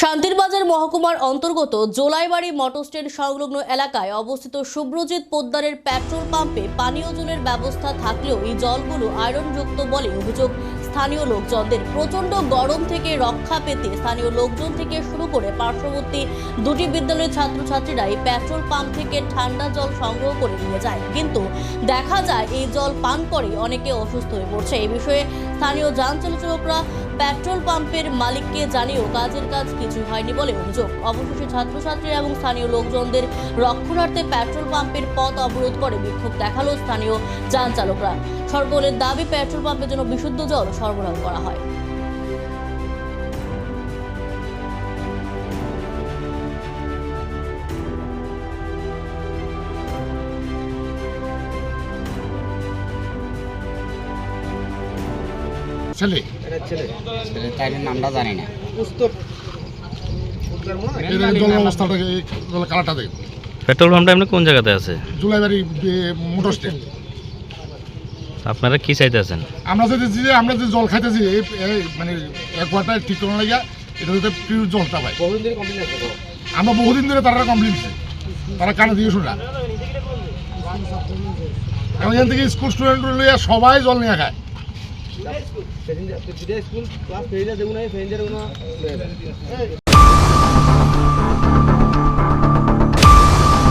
শান্তিরবাজার মহকুমার অন্তর্গত Jolaibari motor stand সংলগ্ন এলাকায় অবস্থিত শুভ্রজিৎ পোদ্দারের পেট্রোল পাম্পে পানীয় জলের ব্যবস্থা থাকলেও এই জলগুলো আয়রনযুক্ত বলে অভিযোগ স্থানীয় লোকজনদের। প্রচণ্ড গরম থেকে রক্ষা পেতে স্থানীয় লোকজন থেকে শুরু করে পার্শ্ববর্তী দুটি বিদ্যালয়ের ছাত্রছাত্রীরা এই পেট্রোল পাম্প থেকে ঠান্ডা জল সংগ্রহ করে নিয়ে যায়। কিন্তু দেখা যায় এই জল পান করে অনেকে অসুস্থ হয়ে পড়ছে। এই বিষয়ে স্থানীয় যান চলাচলকরা পেট্রোল পাম্পের মালিককে জানিয়েও কাজের কাজ কিছু হয়নি বলে অভিযোগ। অবশেষে ছাত্রছাত্রী এবং স্থানীয় লোকজনদের রক্ষণার্থে পেট্রোল পাম্পের পথ অবরোধ করে বিক্ষোভ দেখাল স্থানীয় যান চালকরা। সরকারের দাবি, পেট্রোল পাম্পের জন্য বিশুদ্ধ জল সরবরাহ করা হয়। ছেলে? নামটা জানি না। কালারটা পেট্রোল পাম্পটা এমনি কোন জায়গাতে আছে? Julaibari motor stand. আপনারা কি চাইতেছেন আমরা যদি যে আমরা যে জল খাইতেছি এই এই মানে এক ঠিক করানো লাগে এটা যাতে পিওর জলটা পাই আমরা বহুদিন ধরে তারা কমপ্লেন দিচ্ছি তারা কানে দিয়ে শোনা এবং এখান থেকে স্কুল স্টুডেন্ট লইয়া সবাই জল নিয়ে খায়। সেদিন আজকে দুটো স্কুল ক্লাস ফেরিটা দেবো না ফেরিটা দেবো না